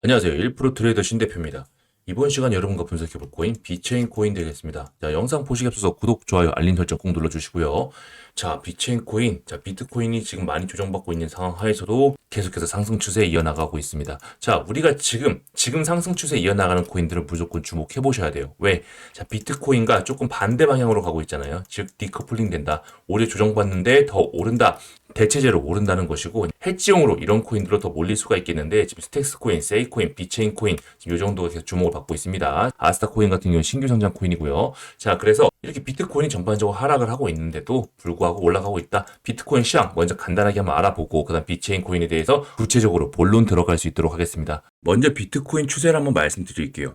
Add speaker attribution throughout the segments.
Speaker 1: 안녕하세요. 1% 트레이더 신대표입니다. 이번 시간 여러분과 분석해볼 코인 비체인 코인 되겠습니다. 자, 영상 보시기 앞서서 구독, 좋아요, 알림 설정 꼭 눌러주시고요. 자, 비체인 코인, 자, 비트코인이 지금 많이 조정받고 있는 상황 하에서도 계속해서 상승 추세에 이어나가고 있습니다. 자, 우리가 지금, 지금 상승 추세에 이어나가는 코인들을 무조건 주목해 보셔야 돼요. 왜? 자, 비트코인과 조금 반대 방향으로 가고 있잖아요. 즉, 디커플링 된다. 오래 조정받는데 더 오른다. 대체제로 오른다는 것이고 해지용으로 이런 코인들로 더 몰릴 수가 있겠는데 지금 스택스 코인, 세이 코인, 비체인 코인 지금 이 정도가 계속 주목을 받고 있습니다. 아스타 코인 같은 경우는 신규 성장 코인이고요. 자, 그래서 이렇게 비트코인이 전반적으로 하락을 하고 있는데도 불구하고 올라가고 있다. 비트코인 시황 먼저 간단하게 한번 알아보고 그다음 비체인 코인에 대해서 구체적으로 본론 들어갈 수 있도록 하겠습니다. 먼저 비트코인 추세를 한번 말씀드릴게요.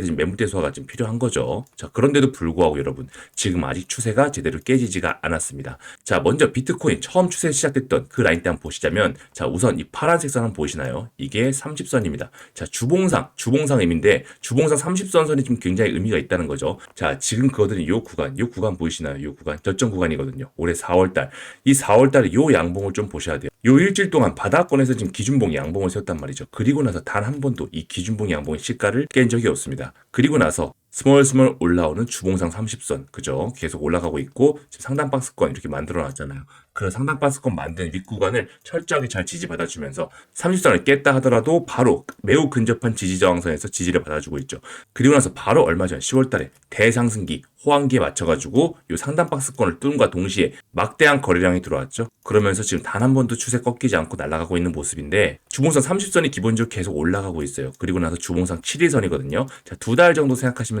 Speaker 1: 서 지금 매물대 소화가 좀 필요한 거죠. 자 그런데도 불구하고 여러분 지금 아직 추세가 제대로 깨지지가 않았습니다. 자 먼저 비트코인 처음 추세 시작됐던 그 라인 때 한번 보시자면 자 우선 이 파란색 선 한번 보이시나요? 이게 30선입니다. 자 주봉상 주봉상 의미인데 주봉상 30선 선이 좀 굉장히 의미가 있다는 거죠. 자 지금 그거들이 요 구간 요 구간 보이시나요? 요 구간 저점 구간이거든요. 올해 4월달 이 4월달에 요 양봉을 좀 보셔야 돼요. 요 일주일 동안 바닥권에서 지금 기준봉 양봉을 세웠단 말이죠. 그리고 나서 단 한 번도 이 기준봉 양봉의 시가를 깬 적이 없습니다. 그리고 나서 스멀스멀 올라오는 주봉상 30선 그죠? 계속 올라가고 있고 지금 상단 박스권 이렇게 만들어 놨잖아요. 그런 상단 박스권 만든 윗구간을 철저하게 잘 지지받아주면서 30선을 깼다 하더라도 바로 매우 근접한 지지 저항선에서 지지를 받아주고 있죠. 그리고 나서 바로 얼마 전 10월 달에 대상승기 호황기에 맞춰가지고 이 상단 박스권을 뚫음과 동시에 막대한 거래량이 들어왔죠. 그러면서 지금 단 한 번도 추세 꺾이지 않고 날아가고 있는 모습인데 주봉상 30선이 기본적으로 계속 올라가고 있어요. 그리고 나서 주봉상 7일선이거든요. 자, 두 달 정도 생각하시면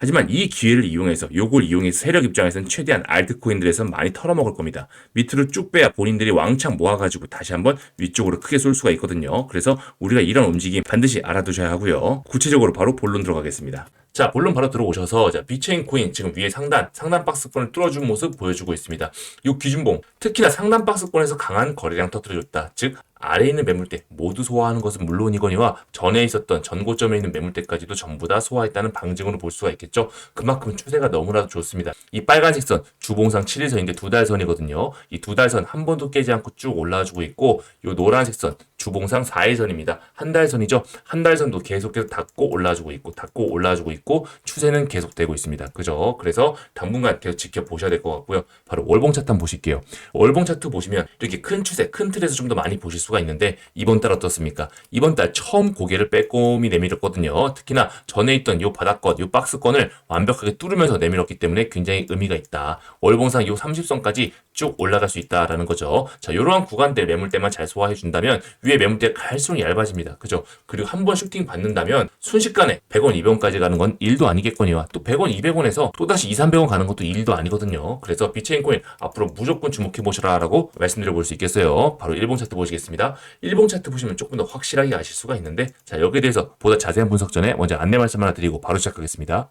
Speaker 1: 하지만 이 기회를 이용해서 요걸 이용해서 세력 입장에서는 최대한 알트코인들에선 많이 털어먹을 겁니다. 밑으로 쭉 빼야 본인들이 왕창 모아가지고 다시 한번 위쪽으로 크게 쏠 수가 있거든요. 그래서 우리가 이런 움직임 반드시 알아두셔야 하고요. 구체적으로 바로 본론 들어가겠습니다. 자, 본론 바로 들어오셔서 자, 비체인 코인 지금 위에 상단, 상단 박스권을 뚫어준 모습 보여주고 있습니다. 요 기준봉, 특히나 상단 박스권에서 강한 거래량 터뜨려줬다. 즉, 아래에 있는 매물대 모두 소화하는 것은 물론이거니와 전에 있었던 전고점에 있는 매물대까지도 전부 다 소화했다는 방증으로 볼 수가 있겠죠. 그만큼 추세가 너무나도 좋습니다. 이 빨간색 선 주봉상 7일선인데 두 달선이거든요. 이 두 달선 한 번도 깨지 않고 쭉 올라와주고 있고 이 노란색 선 주봉상 4일선입니다. 한 달선이죠. 한 달선도 계속해서 닫고 올라주고 있고 닫고 올라주고 있고 추세는 계속되고 있습니다. 그죠? 그래서 당분간 계속 지켜보셔야 될 것 같고요. 바로 월봉 차트 한번 보실게요. 월봉 차트 보시면 이렇게 큰 추세, 큰 틀에서 좀 더 많이 보실 수가 있는데 이번 달 어떻습니까? 이번 달 처음 고개를 빼꼼히 내밀었거든요. 특히나 전에 있던 이 바닥권, 이 박스권을 완벽하게 뚫으면서 내밀었기 때문에 굉장히 의미가 있다. 월봉상 이 30선까지 쭉 올라갈 수 있다라는 거죠. 자, 이러한 구간대 매물대만 잘 소화해 준다면 위에 매물대 갈수록 얇아집니다. 그죠? 그리고 한 번 슈팅 받는다면 순식간에 100원, 200원까지 가는 건 일도 아니겠거니와 또 100원, 200원에서 또다시 2, 300원 가는 것도 일도 아니거든요. 그래서 비체인 코인 앞으로 무조건 주목해 보시라 라고 말씀드려 볼 수 있겠어요. 바로 일본 차트 보시겠습니다. 일본 차트 보시면 조금 더 확실하게 아실 수가 있는데 자, 여기에 대해서 보다 자세한 분석 전에 먼저 안내 말씀 하나 드리고 바로 시작하겠습니다.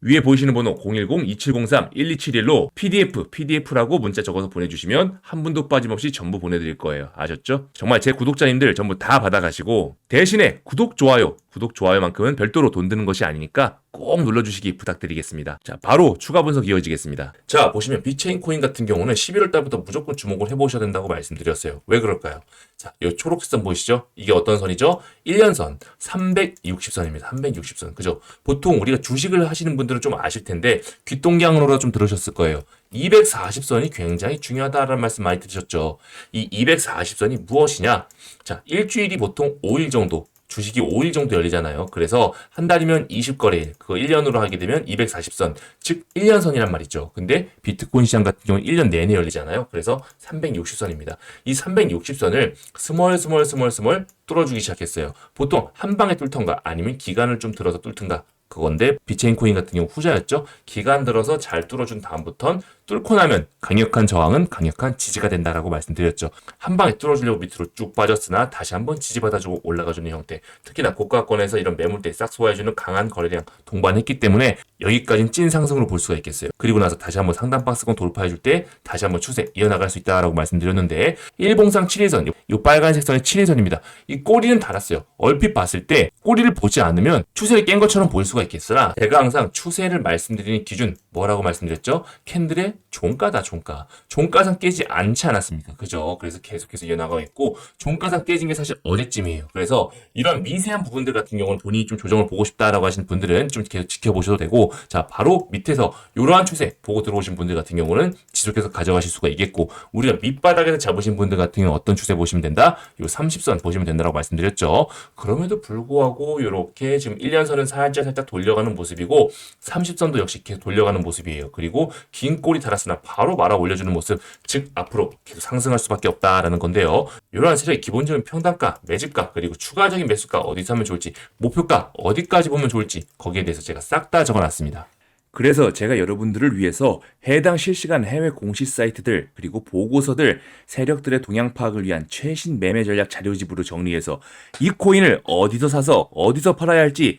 Speaker 1: 위에 보이시는 번호 010-2703-1271로 PDF, PDF라고 문자 적어서 보내주시면 한 분도 빠짐없이 전부 보내드릴 거예요. 아셨죠? 정말 제 구독자님들 전부 다 받아가시고 대신에 구독, 좋아요, 구독, 좋아요만큼은 별도로 돈 드는 것이 아니니까 꼭 눌러주시기 부탁드리겠습니다. 자, 바로 추가 분석 이어지겠습니다. 자, 보시면 비체인 코인 같은 경우는 11월 달부터 무조건 주목을 해보셔야 된다고 말씀드렸어요. 왜 그럴까요? 자, 이 초록색 선 보이시죠? 이게 어떤 선이죠? 1년선 360선입니다. 360선. 그죠? 보통 우리가 주식을 하시는 분들 은 좀 아실 텐데 귀동량으로 좀 들으셨을 거예요. 240선이 굉장히 중요하다라는 말씀 많이 들으셨죠. 이 240선이 무엇이냐? 자, 일주일이 보통 5일 정도 주식이 5일 정도 열리잖아요. 그래서 한 달이면 20거래일, 그거 1년으로 하게 되면 240선, 즉 1년선이란 말이죠. 근데 비트코인 시장 같은 경우는 1년 내내 열리잖아요. 그래서 360선입니다. 이 360선을 스몰 스몰 스몰 스몰 뚫어주기 시작했어요. 보통 한 방에 뚫던가 아니면 기간을 좀 들어서 뚫든가 그건데 비체인 코인 같은 경우 후자였죠. 기간 들어서 잘 뚫어준 다음부턴 뚫고 나면 강력한 저항은 강력한 지지가 된다라고 말씀드렸죠. 한 방에 뚫어주려고 밑으로 쭉 빠졌으나 다시 한번 지지받아주고 올라가주는 형태. 특히나 고가권에서 이런 매물대 싹 소화해주는 강한 거래량 동반했기 때문에 여기까지는 찐 상승으로 볼 수가 있겠어요. 그리고 나서 다시 한번 상단 박스권 돌파해줄 때 다시 한번 추세 이어나갈 수 있다라고 말씀드렸는데 일봉상 7일선, 이 빨간색 선이 7일선입니다. 이 꼬리는 달았어요. 얼핏 봤을 때 꼬리를 보지 않으면 추세를 깬 것처럼 보일 수가 있겠으나 제가 항상 추세를 말씀드리는 기준 뭐라고 말씀드렸죠? 캔들의 종가다 종가. 종가상 깨지 않지 않았습니까? 그죠? 그래서 계속해서 이어나가고 있고 종가상 깨진 게 사실 어제쯤이에요. 그래서 이런 미세한 부분들 같은 경우는 본인이 좀 조정을 보고 싶다라고 하시는 분들은 좀 계속 지켜보셔도 되고 자 바로 밑에서 이러한 추세 보고 들어오신 분들 같은 경우는 지속해서 가져가실 수가 있겠고 우리가 밑바닥에서 잡으신 분들 같은 경우는 어떤 추세 보시면 된다? 요 30선 보시면 된다고 말씀드렸죠. 그럼에도 불구하고 이렇게 지금 1년선은 살짝 살짝 돌려가는 모습이고 30선도 역시 계속 돌려가는 모습이에요. 그리고 긴 꼬리 달았으나 바로 말아 올려주는 모습, 즉 앞으로 계속 상승할 수밖에 없다라는 건데요. 이러한 세력의 기본적인 평단가, 매집가, 그리고 추가적인 매수가 어디서 하면 좋을지, 목표가 어디까지 보면 좋을지 거기에 대해서 제가 싹 다 적어놨습니다. 그래서 제가 여러분들을 위해서 해당 실시간 해외 공시 사이트들 그리고 보고서들 세력들의 동향 파악을 위한 최신 매매 전략 자료집으로 정리해서 이 코인을 어디서 사서 어디서 팔아야 할지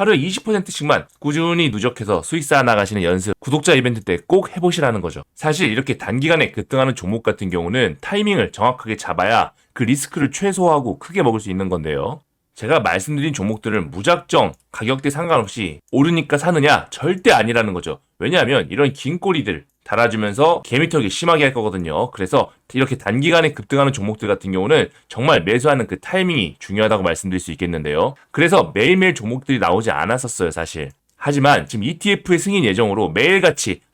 Speaker 2: 하루에 20%씩만 꾸준히 누적해서 수익 쌓아 나가시는 연습 구독자 이벤트 때 꼭 해보시라는 거죠. 사실 이렇게 단기간에 급등하는 종목 같은 경우는 타이밍을 정확하게 잡아야 그 리스크를 최소화하고 크게 먹을 수 있는 건데요. 제가 말씀드린 종목들을 무작정 가격대 상관없이 오르니까 사느냐 절대 아니라는 거죠. 왜냐하면 이런 긴 꼬리들 달아주면서 개미털기 심하게 할 거거든요. 그래서 이렇게 단기간에 급등하는 종목들 같은 경우는 정말 매수하는 그 타이밍이 중요하다고 말씀드릴 수 있겠는데요. 그래서 매일매일 종목들이 나오지 않았었어요, 사실. 하지만 지금 ETF의 승인 예정으로 매일같이